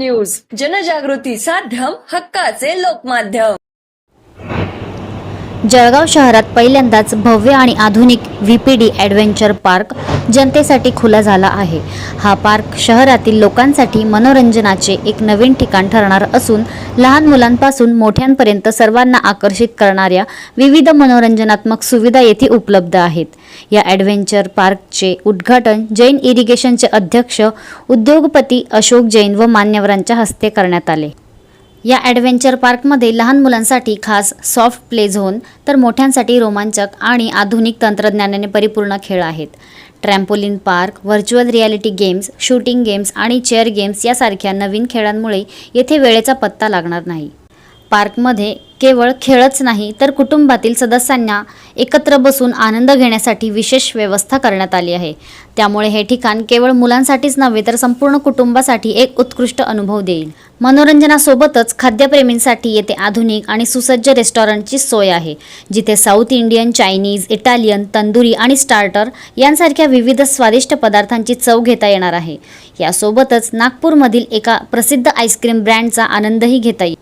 News. जनजागृती साध्यम हक्काचे लोकमाध्यम. जळगाव शहरात पहिल्यांदाच भव्य आणि आधुनिक व्हीपीडी ऍडव्हेंचर ॲडव्हेंचर पार्क जनतेसाठी खुला झाला आहे. हा पार्क शहरातील लोकांसाठी मनोरंजनाचे एक नवीन ठिकाण ठरणार असून लहान मुलांपासून मोठ्यांपर्यंत सर्वांना आकर्षित करणाऱ्या विविध मनोरंजनात्मक सुविधा येथे उपलब्ध आहेत. या ॲडव्हेंचर पार्कचे उद्घाटन जैन इरिगेशनचे अध्यक्ष उद्योगपती अशोक जैन व मान्यवरांच्या हस्ते करण्यात आले. या ॲडव्हेंचर पार्कमध्ये लहान मुलांसाठी खास सॉफ्ट प्ले झोन तर मोठ्यांसाठी रोमांचक आणि आधुनिक तंत्रज्ञानाने परिपूर्ण खेळ आहेत. Trampoline park virtual reality games shooting games आणि चेअर गेम्स यासारख्या नवीन खेळांमुळे येथे वेळेचा पत्ता लागणार नाही. पार्कमध्ये केवळ खेळच नाही तर कुटुंबातील सदस्यांना एकत्र बसून आनंद घेण्यासाठी विशेष व्यवस्था करण्यात आली आहे. त्यामुळे हे ठिकाण केवळ मुलांसाठीच नव्हे तर संपूर्ण कुटुंबासाठी एक उत्कृष्ट अनुभव देईल. मनोरंजनासोबतच खाद्यप्रेमींसाठी येथे आधुनिक आणि सुसज्ज रेस्टॉरंटची सोय आहे जिथे South Indian Chinese Italian tandoori आणि स्टार्टर यांसारख्या विविध स्वादिष्ट पदार्थांची चव घेता येणार आहे. यासोबतच नागपूरमधील एका प्रसिद्ध आईस्क्रीम ब्रँडचा आनंदही घेता येईल.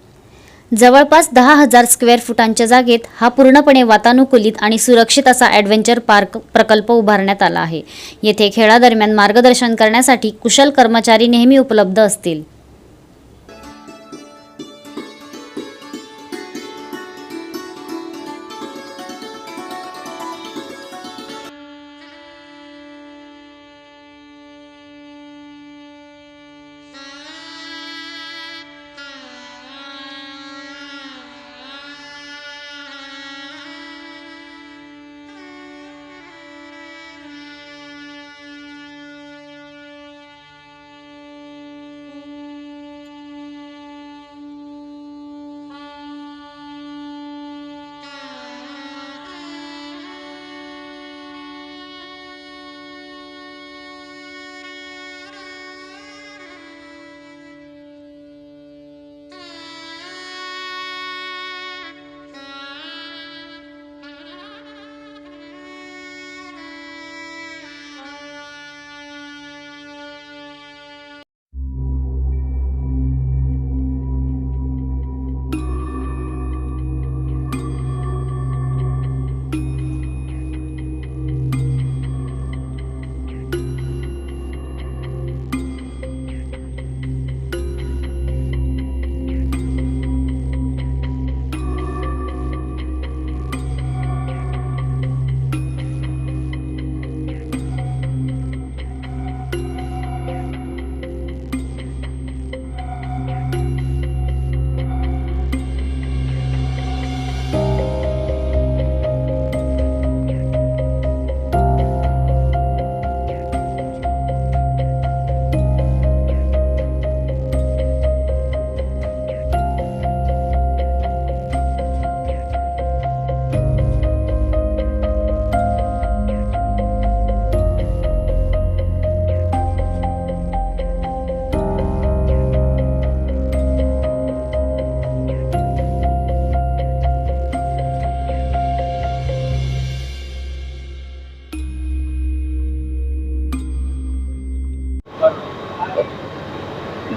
जवळपास दहा हजार स्क्वेअर फुटांच्या जागेत हा पूर्णपणे वातानुकूलित आणि सुरक्षित असा ॲडव्हेंचर पार्क प्रकल्प उभारण्यात आला आहे. येथे खेळादरम्यान मार्गदर्शन करण्यासाठी कुशल कर्मचारी नेहमी उपलब्ध असतील.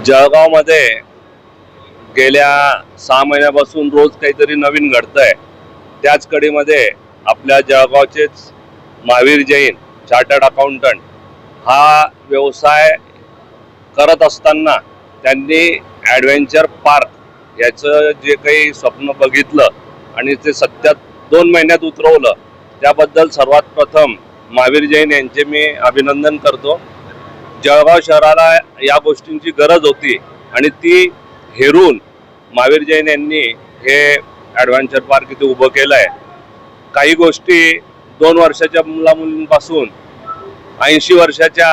जळगावमध्ये गेल्या सहा महिन्यापासून रोज काहीतरी नवीन घडतंय. त्याच कडीमध्ये आपल्या जळगावचेच महावीर जैन चार्टर्ड अकाउंटंट हा व्यवसाय करत असताना त्यांनी ॲडव्हेंचर पार्क याचं जे काही स्वप्न बघितलं आणि ते सत्यात दोन महिन्यात उतरवलं त्याबद्दल सर्वात प्रथम महावीर जैन यांचे मी अभिनंदन करतो. जळगाव शहराला या गोष्टींची गरज होती आणि ती हेरून महावीर जैन यांनी हे ॲडव्हेंचर पार्क इथे उभं केलं आहे काही गोष्टी दोन वर्षाच्या मुला मुलींपासून ऐंशी वर्षाच्या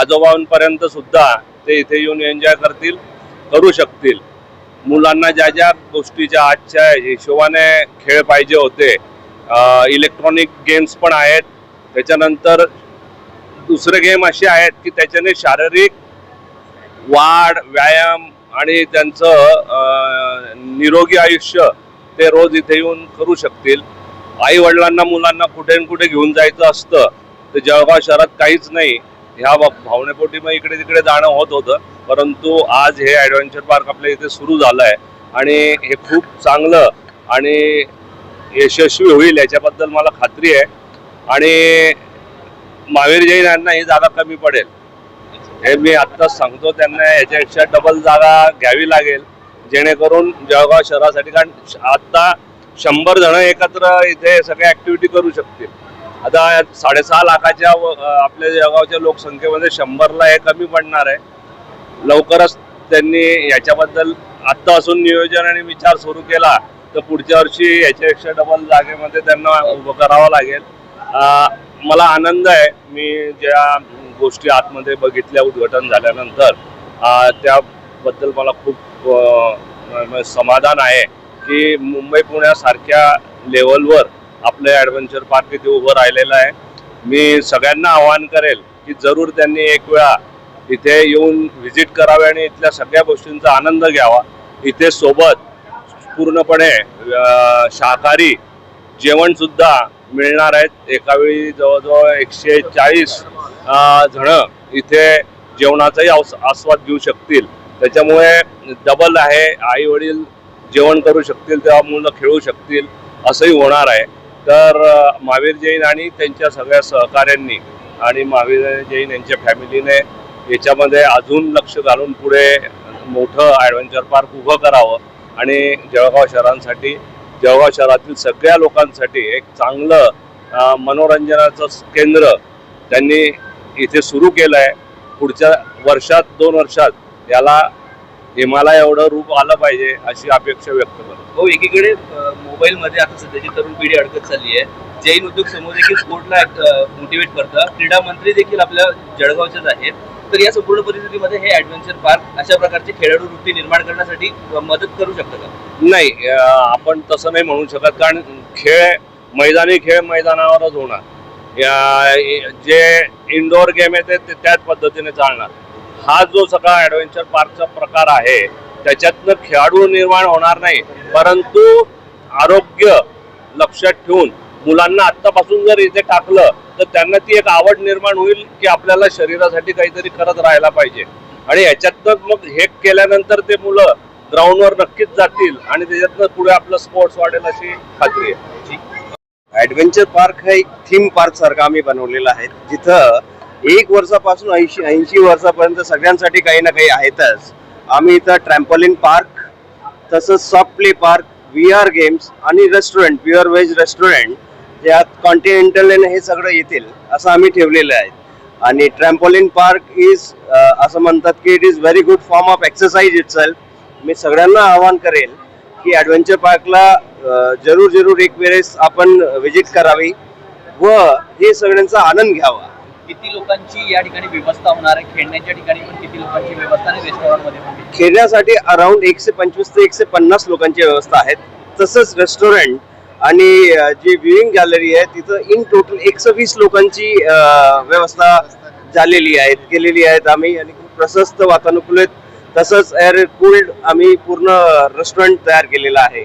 आजोबांपर्यंत सुद्धा ते इथे येऊन एन्जॉय करतील करू शकतील. मुलांना ज्या ज्या गोष्टीच्या आजच्या हिशोबाने खेळ पाहिजे होते इलेक्ट्रॉनिक गेम्स पण आहेत. त्याच्यानंतर दुसरे गेम असे आहेत की त्याच्याने शारीरिक वाढ व्यायाम आणि त्यांचं निरोगी आयुष्य ते रोज इथे येऊन करू शकतील. आई वडिलांना मुलांना कुठे न कुठे घेऊन जायचं असतं. तर जळगाव शहरात काहीच नाही. ह्या भावनेपोटी मग इकडे तिकडे जाणं होत होतं. परंतु आज हे ॲडव्हेंचर पार्क आपल्या इथे सुरू झालं आहे आणि हे खूप चांगलं आणि यशस्वी होईल याच्याबद्दल मला खात्री आहे. आणि महावीर जैन यांना ही जागा कमी पडेल. हे मी आत्ताच सांगतो त्यांना याच्यापेक्षा डबल जागा घ्यावी लागेल. जेणेकरून जळगाव शहरासाठी कारण आत्ता शंभर जण एकत्र इथे सगळ्या ऍक्टिव्हिटी करू शकतील. आता साडेसहा लाखाच्या व- आपल्या जळगावच्या लोकसंख्येमध्ये शंभरला हे कमी पडणार आहे. लवकरच त्यांनी याच्याबद्दल आत्ता असून नियोजन आणि विचार सुरू केला तर पुढच्या वर्षी याच्यापेक्षा डबल जागेमध्ये त्यांना उभं करावं लागेल. मला आनंद आहे. मी ज्या गोष्टी आतमध्ये बघितल्या उद्घाटन झाल्यानंतर त्याबद्दल मला खूप समाधान आहे की मुंबई पुण्यासारख्या लेवलवर आपलं ॲडव्हेंचर पार्क इथे उभं राहिलेलं आहे. मी सगळ्यांना आवाहन करेल की जरूर त्यांनी एक वेळा इथे येऊन व्हिजिट करावे आणि इथल्या सगळ्या गोष्टींचा आनंद घ्यावा. इथे सोबत पूर्णपणे शाकाहारी जेवणसुद्धा मिळणार आहेत. एकावेळी जवळजवळ एकशे चाळीस जण इथे जेवणाचाही आस- आस्वाद घेऊ शकतील. त्याच्यामुळे डबल आहे. आई वडील जेवण करू शकतील तेव्हा मुलं खेळू शकतील असंही होणार आहे. तर महावीर जैन आणि त्यांच्या सगळ्या सहकाऱ्यांनी आणि महावीर जैन यांच्या फॅमिलीने याच्यामध्ये अजून लक्ष घालून पुढे मोठं ॲडव्हेंचर पार्क उभं करावं आणि जळगाव शहरांसाठी जळगाव शहरातील सगळ्या लोकांसाठी एक चांगलं मनोरंजनाचं केंद्र त्यांनी इथे सुरू केलं आहे पुढच्या वर्षात दोन वर्षात याला हिमालय एवढं रूप आलं पाहिजे अशी अपेक्षा व्यक्त करतो. हो एकीकडे मोबाईलमध्ये आता सध्याची तरुण पिढी अडकत चालली आहे जैन उद्योग समूह देखील स्पोर्टला मोटिवेट करतं. क्रीडा मंत्री देखील आपल्या जळगावच्याच आहेत. तर या संपूर्ण परिस्थितीमध्ये हे ऍडव्हेंचर पार्क अशा प्रकारचे खेळाडू वृत्ती निर्माण करण्यासाठी मदत करू शकतं का? नाही आपण तसं नाही म्हणू शकत कारण खेळ मैदानी खेळ मैदानावरच होणार. या- जे इनडोअर गेम आहे ते ते त्याच पद्धतीने चालणार. हा जो सगळा ॲडव्हेंचर पार्कचा प्रकार आहे त्याच्यातनं खेळाडू निर्माण होणार नाही परंतु आरोग्य लक्षात ठेवून मुलांना आत्तापासून जर इथे टाकलं तर त्यांना ती एक आवड निर्माण होईल की आपल्याला शरीरासाठी काहीतरी करत राहायला पाहिजे. आणि याच्यातनं मग हे केल्यानंतर ते मुलं ग्राउंडवर नक्कीच जातील आणि त्याच्यातनं पुढे आपलं स्पोर्ट्स वाढेल अशी खात्री आहे. ॲडव्हेंचर पार्क हा एक थीम पार्क सारखा आम्ही बनवलेला आहे. जिथं एक वर्षापासून ऐंशी ऐंशी वर्षापर्यंत सगळ्यांसाठी काही ना काही आहेतच. आम्ही इथं ट्रॅम्पॉलिन पार्क तसंच soft play park V R games आणि रेस्टॉरंट प्युअर व्हेज रेस्टॉरंट ज्यात कॉन्टिनेंटल हे सगळं येतील असं आम्ही ठेवलेलं आहे. आणि ट्रॅम्पोलिन पार्क इज असं म्हणतात की it is very good form of exercise it मी सगळ्यांना आवाहन करेल की ॲडव्हेंचर पार्कला जरूर जरूर एक वेळेस आपण व्हिजिट करावी व हे सगळ्यांचा आनंद घ्यावा. किती लोकांची या ठिकाणी व्यवस्था होणार आहे? खेळण्याच्या ठिकाणी पण किती लोकांची व्यवस्था आणि रेस्टॉरंटमध्ये? खेळण्यासाठी अराउंड एकशे पंचवीस ते एकशे पन्नास लोकांची व्यवस्था आहेत. तसंच रेस्टॉरंट आणि जी व्ह्यूइंग गॅलरी आहे तिथं इन टोटल एकशे वीस लोकांची व्यवस्था झालेली आहे केलेली आहेत आम्ही. आणि खूप प्रशस्त वातानुकूलित तसंच एअर कूल्ड आम्ही पूर्ण रेस्टॉरंट तयार केलेलं आहे.